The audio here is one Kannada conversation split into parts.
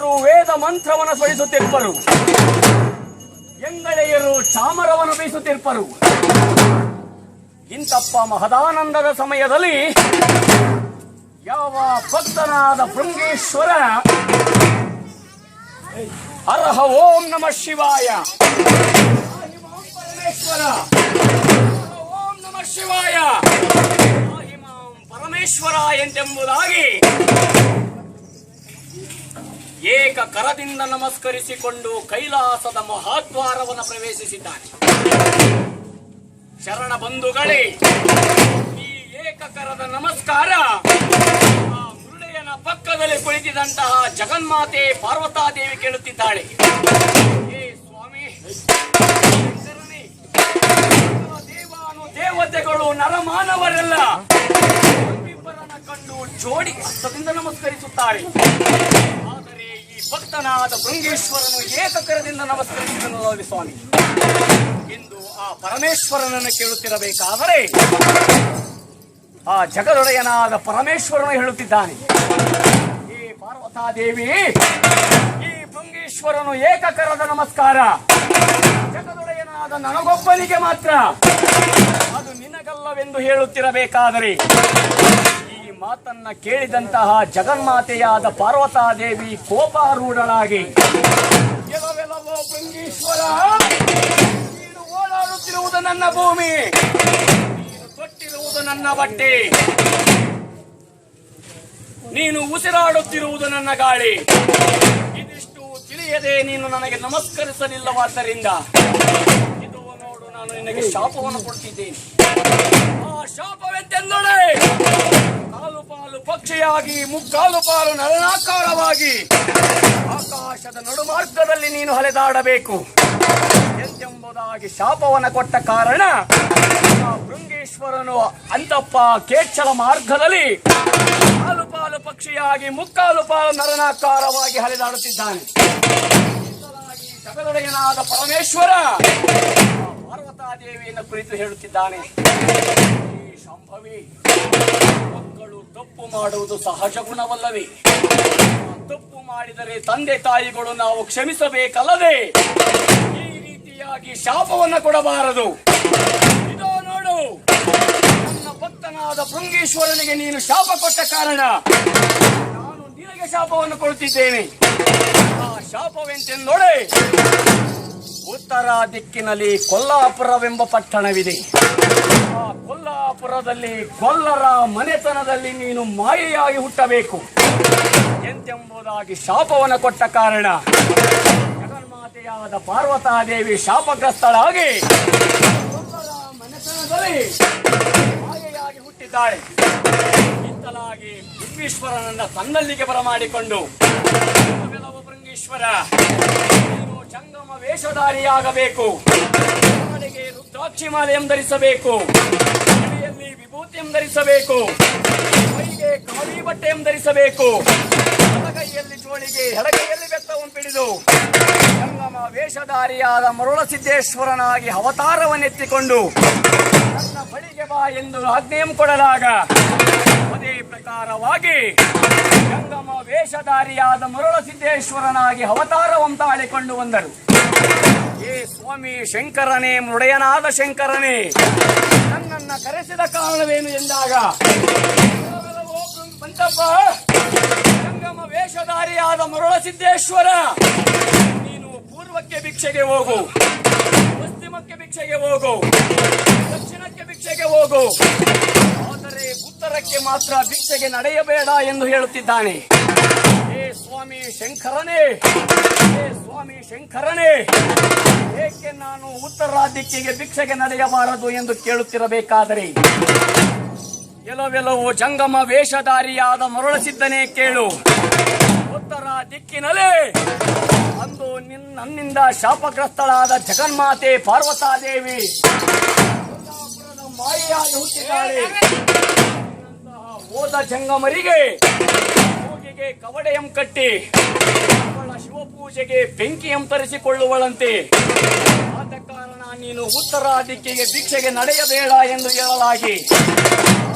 ವೇದ ಮಂತ್ರವನ್ನು ಸ್ವಯಿಸುತ್ತಿರ್ಪರು ಎಂಗಳೆಯರು ಚಾಮರವನ್ನು ಬೀಸುತ್ತಿರ್ಪರು. ಇಂತಪ್ಪ ಮಹದಾನಂದದ ಸಮಯದಲ್ಲಿ ಯಾವ ಭಕ್ತನಾದ ಭೃಂಗೇಶ್ವರ ಅರ್ಹ ಓಂ ನಮ ಶಿವಾಯ. ಪರಮೇಶ್ವರ ಓಂ ನಮ ಶಿವಾಯ. ಪರಮೇಶ್ವರ ಎಂತೆಂಬುದಾಗಿ ಏಕ ಕರದಿಂದ ನಮಸ್ಕರಿಸಿಕೊಂಡು ಕೈಲಾಸದ ಮಹಾದ್ವಾರವನ್ನು ಪ್ರವೇಶಿಸಿದ್ದಾನೆ. ಶರಣ ಬಂಧುಗಳೇ, ಈ ಏಕಕರದ ನಮಸ್ಕಾರ ಆ ಮುರುಡೆಯನ ಪಕ್ಕದಲ್ಲಿ ಕುಳಿತಿದಂತಹ ಜಗನ್ಮಾತೆ ಪಾರ್ವತಾದೇವಿ ಕೇಳುತ್ತಿದ್ದಾಳೆ. ಏ ಸ್ವಾಮಿ ದೇವಾನು ದೇವತೆಗಳು ನರಮಾನವರೆಲ್ಲ ಕಂಡು ಜೋಡಿ ಹಸ್ತದಿಂದ ನಮಸ್ಕರಿಸುತ್ತಾರೆ. ಭಕ್ತನಾದ ಭೃಂಗೇಶ್ವರನು ಏಕಕರದಿಂದ ನಮಸ್ಕರಿಸಿದನು ನೋಡಿ ಸ್ವಾಮಿ. ಇಂದು ಆ ಪರಮೇಶ್ವರನನ್ನು ಕೇಳುತ್ತಿರಬೇಕಾದರೆ ಆ ಜಗದೊಡೆಯನಾದ ಪರಮೇಶ್ವರನು ಹೇಳುತ್ತಿದ್ದಾನೆ. ಈ ಪಾರ್ವತಾದೇವಿ, ಈ ಭೃಂಗೇಶ್ವರನು ಏಕಕರದ ನಮಸ್ಕಾರ. ಜಗದೊಡೆಯನಾದ ನನಗೊಬ್ಬನಿಗೆ ಮಾತ್ರ. ಅದು ನಿನಗಲ್ಲವೆಂದು ಹೇಳುತ್ತಿರಬೇಕಾದರೆ. ಮಾತನ್ನ ಕೇಳಿದಂತಹ ಜಗನ್ಮಾತೆಯಾದ ಪಾರ್ವತಾದೇವಿ ಕೋಪಾರೂಢಳಾಗಿ. ಬಂಗೀಶ್ವರ, ನೀನು ಓಡಾಡುತ್ತಿರುವುದು ನನ್ನ ಭೂಮಿ, ನೀನು ತೊಟ್ಟಿರುವುದು ನನ್ನ ಬಟ್ಟೆ, ನೀನು ಉಸಿರಾಡುತ್ತಿರುವುದು ನನ್ನ ಗಾಳಿ. ಇದಿಷ್ಟು ತಿಳಿಯದೆ ನೀನು ನನಗೆ ನಮಸ್ಕರಿಸಲಿಲ್ಲವಾದ್ದರಿಂದ, ಇದು ನೋಡು, ನಾನು ನಿನಗೆ ಶಾಪವನ್ನು ಕೊಡ್ತಿದ್ದೇನೆ. ಆ ಶಾಪವೆಂತೆಂದೊಡೆ ಕಾಲು ಪಾಲು ಪಕ್ಷಿಯಾಗಿ, ಮುಕ್ಕಾಲು ಪಾಲು ನರನಾಕಾರವಾಗಿ. ಆಕಾಶದ ನಡುಮಾರ್ಗದಲ್ಲಿ ನೀನು ಹಲೆದಾಡಬೇಕು. ಎಂದೆಂಬುದಾಗಿ ಶಾಪವನ್ನು ಕೊಟ್ಟ ಕಾರಣ ಭೃಂಗೇಶ್ವರನು ಅಂತಪ್ಪ ಕೇಚಲ ಮಾರ್ಗದಲ್ಲಿ ಕಾಲು ಪಾಲು ಪಕ್ಷಿಯಾಗಿ, ಮುಕ್ಕಾಲು ಪಾಲು ನರನಾಕಾರವಾಗಿ ಹಲೆದಾಡುತ್ತಿದ್ದಾನೆ. ಜಗದೊಡೆಯನಾದ ಪರಮೇಶ್ವರ ಪಾರ್ವತಾದೇವಿಯನ್ನು ಕುರಿತು ಹೇಳುತ್ತಿದ್ದಾನೆ, ಈ ಮಕ್ಕಳು ತಪ್ಪು ಮಾಡುವುದು ಸಹಜ ಗುಣವಲ್ಲವೇ? ತಪ್ಪು ಮಾಡಿದರೆ ತಂದೆ ತಾಯಿಗಳು ನಾವು ಕ್ಷಮಿಸಬೇಕಲ್ಲದೆ ಈ ರೀತಿಯಾಗಿ ಶಾಪವನ್ನು ಕೊಡಬಾರದು. ಇದೋ ನೋಡು, ನನ್ನ ಭಕ್ತನಾದ ಭೃಂಗೇಶ್ವರನಿಗೆ ನೀನು ಶಾಪ ಕೊಟ್ಟ ಕಾರಣ. ನಾನು ನಿನಗೆ ಶಾಪವನ್ನು ಕೊಡುತ್ತಿದ್ದೇನೆ. ಆ ಶಾಪವೆಂತೆಂದೊಡೆ? ಉತ್ತರ ದಿಕ್ಕಿನಲ್ಲಿ ಕೊಲ್ಲಾಪುರವೆಂಬ ಪಟ್ಟಣವಿದೆ. ಕೊಲ್ಲಾಪುರದಲ್ಲಿ ಕೊಲ್ಲರ ಮನೆತನದಲ್ಲಿ ನೀನು ಮಾಯೆಯಾಗಿ ಹುಟ್ಟಬೇಕು. ಎಂತೆಂಬುದಾಗಿ ಶಾಪವನ್ನು ಕೊಟ್ಟ ಕಾರಣ ಜಗನ್ಮಾತೆಯಾದ ಪಾರ್ವತಾದೇವಿ ಶಾಪಗ್ರಸ್ತಳಾಗಿ ಕೊಲ್ಲರ ಮನೆತನದಲ್ಲಿ ಮಾಯೆಯಾಗಿ ಹುಟ್ಟಿದ್ದಾಳೆ. ಇಂತಲಾಗಿ ಬ್ರಹ್ಮೇಶ್ವರನನ್ನ ತನ್ನಲ್ಲಿಗೆ ಬರಮಾಡಿಕೊಂಡು ಬೃಂಗೇಶ್ವರ ನೀನು ಜಂಗಮ ವೇಷಧಾರಿಯಾಗಬೇಕು. ಕಡೆಗೆ ರುದ್ರಾಕ್ಷಿ ಮಾಲೆಯನ್ನು ಧರಿಸಬೇಕು ಕಿವಿಯಲ್ಲಿ ವಿಭೂತಿಯನ್ನು ಧರಿಸಬೇಕು ಕೈಗೆ ಕಾವಿ ಬಟ್ಟೆಯನ್ನು ಧರಿಸಬೇಕು ಬಲಗೈಯಲ್ಲಿ ಜೋಳಿಗೆ ಎಡಗೈಯಲ್ಲಿ ಬೆತ್ತವನ್ನು ಪಿಡಿದು. ಗಂಗಮ ವೇಷಧಾರಿಯಾದ ಮರುಳಸಿದ್ದೇಶ್ವರನಾಗಿ ಅವತಾರವನ್ನೆತ್ತಿಕೊಂಡು ನನ್ನ ಬಳಿಗೆ ಬಾ ಎಂದು ಆಜ್ಞೆಯಂ ಕೊಡಲಾಗ. ಅದೇ ಪ್ರಕಾರವಾಗಿ ಗಂಗಮ ವೇಷಧಾರಿಯಾದ ಮರುಳಸಿದ್ದೇಶ್ವರನಾಗಿ ಅವತಾರವನ್ನು ತಾಳಿಕೊಂಡು ಬಂದರು. ಸ್ವಾಮಿ ಶಂಕರನೇ ಮುಡೆಯನಾದ ಶಂಕರನೇ, ನನ್ನನ್ನ ಕರೆಸಿದ ಕಾರಣವೇನು ಎಂದಾಗ, ಬಂತಪ್ಪ, ಸಂಗಮ ವೇಷಧಾರಿಯಾದ ಮರುಳಸಿದ್ದೇಶ್ವರ ನೀನು ಪೂರ್ವಕ್ಕೆ ಭಿಕ್ಷೆಗೆ ಹೋಗು, ಪಶ್ಚಿಮಕ್ಕೆ ಭಿಕ್ಷೆಗೆ ಹೋಗು, ದಕ್ಷಿಣಕ್ಕೆ ಭಿಕ್ಷೆಗೆ ಹೋಗು, ಆದರೆ ಉತ್ತರಕ್ಕೆ ಮಾತ್ರ ಭಿಕ್ಷೆಗೆ ನಡೆಯಬೇಡ ಎಂದು ಹೇಳುತ್ತಿದ್ದಾನೆ. ಸ್ವಾಮಿ ಶಂಕರನೇ. ಹೇ ಸ್ವಾಮಿ ಶಂಕರನೇ. ಏಕೆ ನಾನು ಉತ್ತರ ದಿಕ್ಕಿಗೆ ಭಿಕ್ಷೆಗೆ ನಡೆಯಬಾರದು ಎಂದು ಕೇಳುತ್ತಿರಬೇಕಾದರೆ? ಕೆಲವೆಲ್ಲವೂ ಜಂಗಮ ವೇಷಧಾರಿಯಾದ ಮರುಳಸಿದ್ದನೇ ಕೇಳು. ಉತ್ತರ ದಿಕ್ಕಿನಲ್ಲಿ ಅಂದು ನಿನ್ ನನ್ನಿಂದ ಶಾಪಗ್ರಸ್ತಳಾದ ಜಗನ್ಮಾತೆ ಪಾರ್ವತಾದೇವಿ ಮಾಯೆಯಾಗಿ ಹುಟ್ಟಿದ್ದಾಳೆ. ಹೋದ ಜಂಗಮರಿಗೆ ಮೂಗಿಗೆ ಕವಡೆಯಂ ಕಟ್ಟಿ, ಅವಳ ಶಿವಪೂಜೆಗೆ ಬೆಂಕಿಯಂ ತರಿಸಿಕೊಳ್ಳುವಳಂತೆ. ಆದ ಕಾರಣ ನೀನು ಉತ್ತರ ದಿಕ್ಕಿಗೆ ಭಿಕ್ಷೆಗೆ ನಡೆಯಬೇಡ ಎಂದು ಹೇಳಲಾಗಿ.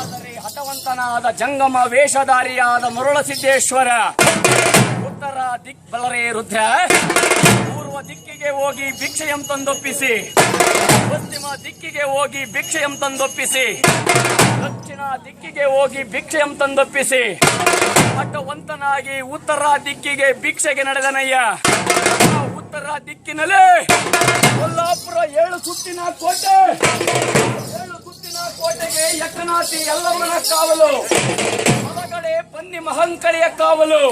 ಆದರೆ ಹಠವಂತನಾದ ಜಂಗಮ ವೇಷಧಾರಿಯಾದ ಮರುಳಸಿದ್ದೇಶ್ವರ ಉತ್ತರ ದಿಕ್ ಬಲರೇ ರುದ್ರ, ಪೂರ್ವ ದಿಕ್ಕಿಗೆ ಹೋಗಿ ಭಿಕ್ಷೆಯಂ ತಂದೊಪ್ಪಿಸಿ, ಪಶ್ಚಿಮ ದಿಕ್ಕಿಗೆ ಹೋಗಿ ಭಿಕ್ಷೆಯಂ ತಂದೊಪ್ಪಿಸಿ ದಕ್ಷಿಣ ದಿಕ್ಕಿಗೆ ಹೋಗಿ ಭಿಕ್ಷೆಯಂ ತಂದೊಪ್ಪಿಸಿ. ಅಟ್ಟವಂತನಾಗಿ ಉತ್ತರ ದಿಕ್ಕಿಗೆ ಭಿಕ್ಷೆಗೆ ನಡೆದನಯ್ಯ. ಉತ್ತರ ದಿಕ್ಕಿನಲ್ಲಿ ಕೊಲ್ಲಾಪುರ ಏಳು ಸುತ್ತಿನ ಕೋಟೆ. ಏಳು ಸುತ್ತಿನ ಕೋಟೆಗೆ ಯಕ್ಕನಾಥಿ ಎಲ್ಲಮ್ಮನ ಕಾವಲು. ಹೊರಗಡೆ ಬನ್ನಿ ಮಹಂಕಳಿಯ ಕಾವಲು.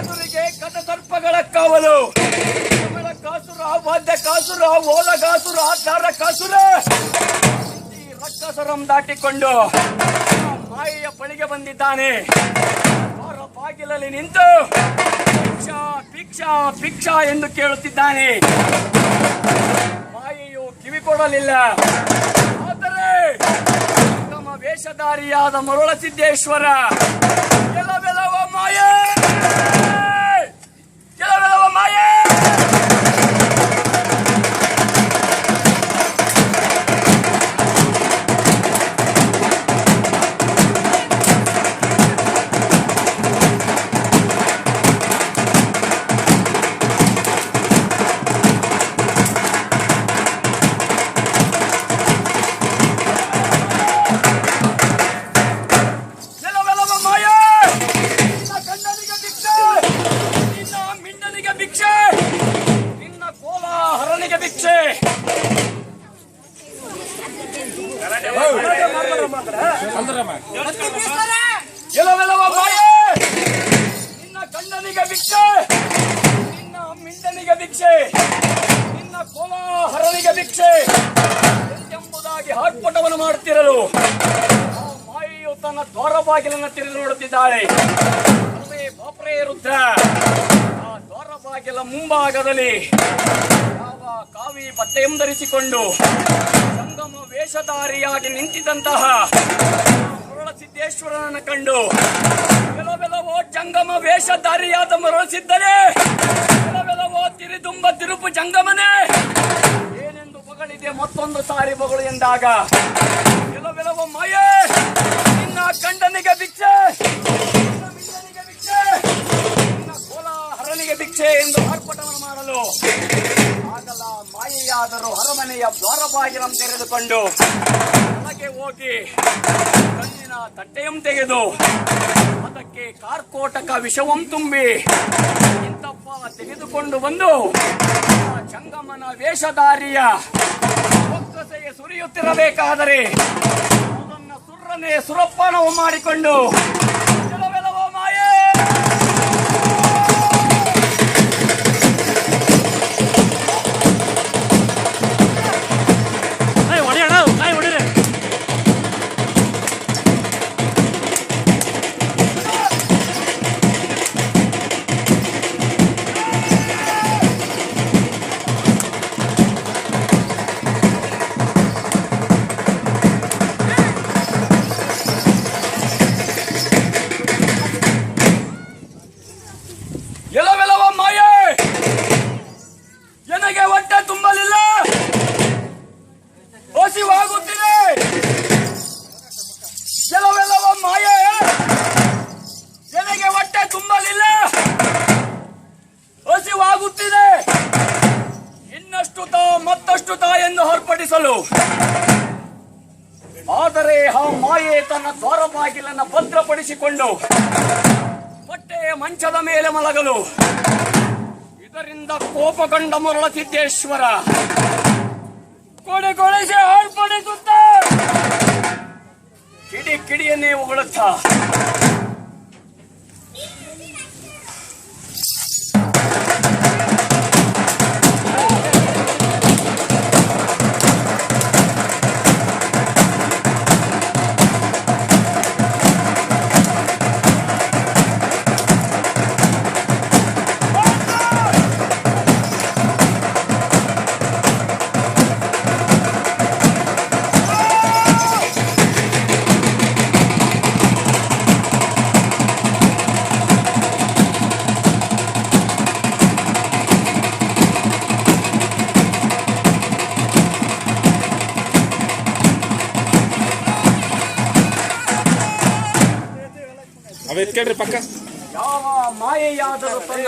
ಎದುರಿಗೆ ಕಟಸರ್ಪಗಳ ಕಾವಲು. ಕಾಸುರ, ವಾದ್ಯ ಕಾಸುರ ಓಲ ಕಾಸುರ ದಾರ ಕಾಸುರ. ರಕ್ಕಸರಂ ದಾಟಿಕೊಂಡು ಮಾಯಿಯ ಬಳಿಗೆ ಬಂದಿದ್ದಾನೆ. ಅವರ ಬಾಗಿಲಲ್ಲಿ ನಿಂತು ಭಿಕ್ಷಾ ಭಿಕ್ಷಾ ಭಿಕ್ಷಾ ಎಂದು ಕೇಳುತ್ತಿದ್ದಾನೆ. ಮಾಯೆಯು ಕಿವಿ ಕೊಡಲಿಲ್ಲ ಆದರೆ ತಮ್ಮ ವೇಷಧಾರಿಯಾದ ಮರುಳಸಿದ್ದೇಶ್ವರ ಸಿದ್ದೇಶ್ವರ ಕೆಲವೆಲವ ಮಾಯೆ. ಎಂಬುದಾಗಿ ಹಾಟ್ಪಟವನ್ನು ಮಾಡುತ್ತಿರಲು, ಆ ಮಾಯೆಯು ತನ್ನ ದ್ವಾರ ಬಾಗಿಲನ್ನು ತೆರೆದು ನೋಡುತ್ತಿದ್ದಾಳೆ. ಬಾಪ್ರೇ ರುದ್ರ, ಆ ದ್ವಾರ ಬಾಗಿಲ ಮುಂಭಾಗದಲ್ಲಿ ಯಾವ ಕಾವಿ ಬಟ್ಟೆಯನ್ನು ಧರಿಸಿಕೊಂಡು ಸಂಗಮ ವೇಷಧಾರಿಯಾಗಿ ನಿಂತಿದ್ದಂತಹ ಸಿದ್ದೇಶ್ವರನನ್ನು ಕಂಡು ಬೆಲಬೆಲವೋ ಜಂಗಮ ವೇಷಧಾರಿಯಾದ ಮರಳಿಸಿದ್ದರೆ ಕೆಲವೆಲ್ಲವೋ ತಿರಿದುಂಬ ತಿರುಪು ಜಂಗಮನೇ ಬಗಳಿದೆ ಮತ್ತೊಂದು ಸಾರಿ ಮಗಳು ಎಂದಾಗ. ಕೆಲವೆಲವ ಮಾಯೆ, ನಿನ್ನ ಗಂಡನಿಗೆ ಭಿಕ್ಷೆ ಭಿಕ್ಷೆ, ನಿನ್ನ ಕೋಲಾಹರನಿಗೆ ಭಿಕ್ಷೆ ಎಂದು ಆರ್ಭಟವನ್ನು ಮಾಡಲು ಆಗಲ ಮಾಯೆಯಾದರೂ ಅರಮನೆಯ ದ್ವಾರ ಬಾಗಿಲನ್ನು ತೆರೆದುಕೊಂಡು ಒಳಗೆ ಹೋಗಿ ಕಣ್ಣಿನ ತಟ್ಟೆಯಂ ತೆಗೆದು ಅದಕ್ಕೆ ಕಾರ್ಕೋಟಕ ವಿಷವಂ ತುಂಬಿ ತೆಗೆದುಕೊಂಡು ಬಂದು ಚಂಗಮ್ಮನ ವೇಷಧಾರಿಯ ಒಕ್ಕಸೆಗೆ ಸುರಿಯುತ್ತಿರಬೇಕಾದರೆ ಸುರಪ್ಪನವು ಮಾಡಿಕೊಂಡು ಹೊರಪಡಿಸಲು ಆದರೆ ಆ ಮಾಯೆ ತನ್ನ ದ್ವಾರ ಬಾಗಿಲನ್ನು ಭದ್ರಪಡಿಸಿಕೊಂಡು ಬಟ್ಟೆಯ ಮಂಚದ ಮೇಲೆ ಮಲಗಲು. ಇದರಿಂದ ಕೋಪಗೊಂಡ ಮರಳ ಸಿದ್ದೇಶ್ವರ ಕೊಡೆಗೊಳಿಸಿ ಹಾಳ್ಪಡಿಸುತ್ತ ಕಿಡಿ ಕಿಡಿಯನ್ನೇ ಉಗುಳುತ್ತ ಎತ್ಕೇಳ್ರಿ ಪಕ್ಕ. ಯಾವ ಮಾಯೆಯಾದರೂ ತನ್ನ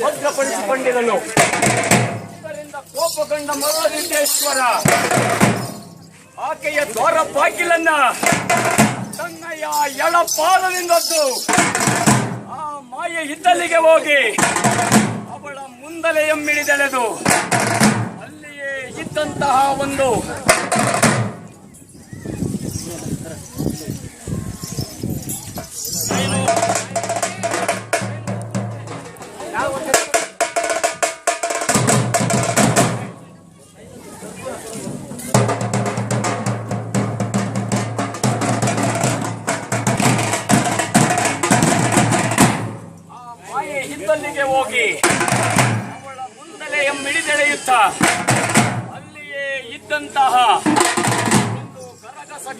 ಭದ್ರಪಡಿಸಿಕೊಂಡಿರಲು. ಇದರಿಂದ ಕೋಪಗೊಂಡ ಮರಳಿದ್ದೇಶ್ವರ ಆಕೆಯ ದ್ವಾರ ಬಾಗಿಲನ್ನ ತನ್ನಯ ಎಳಪಾದದಿಂದದ್ದು ಆ ಮಾಯೆ ಇದ್ದಲ್ಲಿಗೆ ಹೋಗಿ ಅವಳ ಮುಂದಲೆಯಮ್ಮಿಳಿದೆಳೆದು ಅಲ್ಲಿಯೇ ಇದ್ದಂತಹ ಒಂದು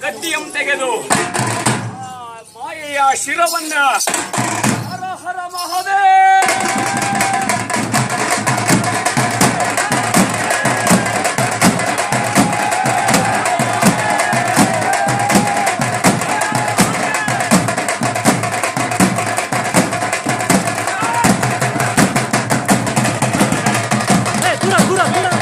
ಗದ್ದಿಯಂ ತೆಗೆದು. ಮಾಯೆಯ ಶಿರವನ್ನ ಹರ ಹರ ಮಹದೇವ್ ಏ ದೂರ.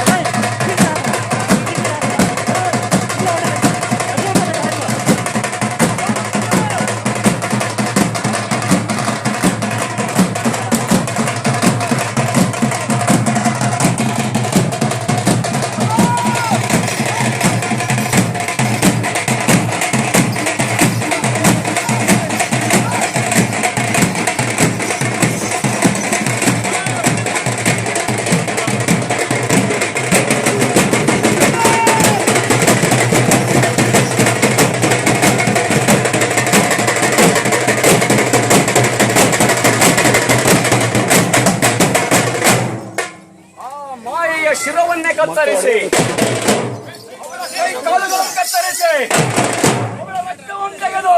ತೆಗೆದು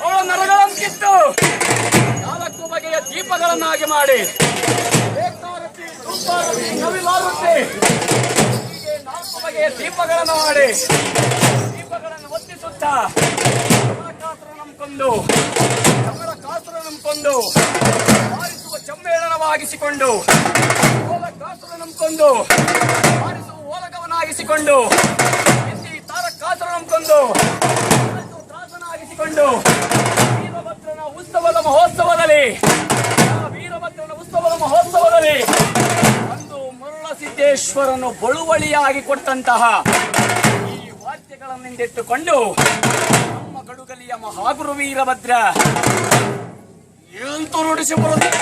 ಅವಳ ಕಿತ್ತು. ನಾಲ್ಕು ಬಗೆಯ ದೀಪಗಳನ್ನಾಗಿ ಮಾಡಿ. ನಾಲ್ಕು ಬಗೆಯ ದೀಪಗಳನ್ನು ಮಾಡಿ. ದೀಪಗಳನ್ನು ಒತ್ತಿಸುತ್ತಾ ನಂಬಿಕೊಂಡು ನಂಬ್ಕೊಂಡು ಕಮಲ ಕಾತರ ನಂಬ್ಕೊಂಡು ಬಾರಿಸುವ ಚಮ್ಮೇಳನವಾಗಿಸಿಕೊಂಡು ಓಲ ನಂಬ್ಕೊಂಡು ಬಾರಿಸುವ ಓಲಕವನಾಗಿಸಿಕೊಂಡು ಎತ್ತಿ ತಾರ ಕಾತರ ನಂಬ್ಕೊಂಡು ಹಾರಿಸುವ ತ್ರಾಸನಾಗಿಸಿಕೊಂಡು ವೀರಭದ್ರನ ಉತ್ಸವದ ಮಹೋತ್ಸವದಲ್ಲಿ ವೀರಭದ್ರನ ಉತ್ಸವದ ಮಹೋತ್ಸವದಲ್ಲಿ ಒಂದು ಮರುಳ ಸಿದ್ದೇಶ್ವರನು ಬಳುವಳಿಯಾಗಿ ಕೊಟ್ಟಂತಹ ಈ ವಾದ್ಯಗಳನ್ನಿಂದಿಟ್ಟುಕೊಂಡು ನಮ್ಮ ಗಡುಗಲಿಯ ಮಹಾಗುರು ವೀರಭದ್ರ ಎಂತೂ ನುಡಿಸಿ ಬರುತ್ತದೆ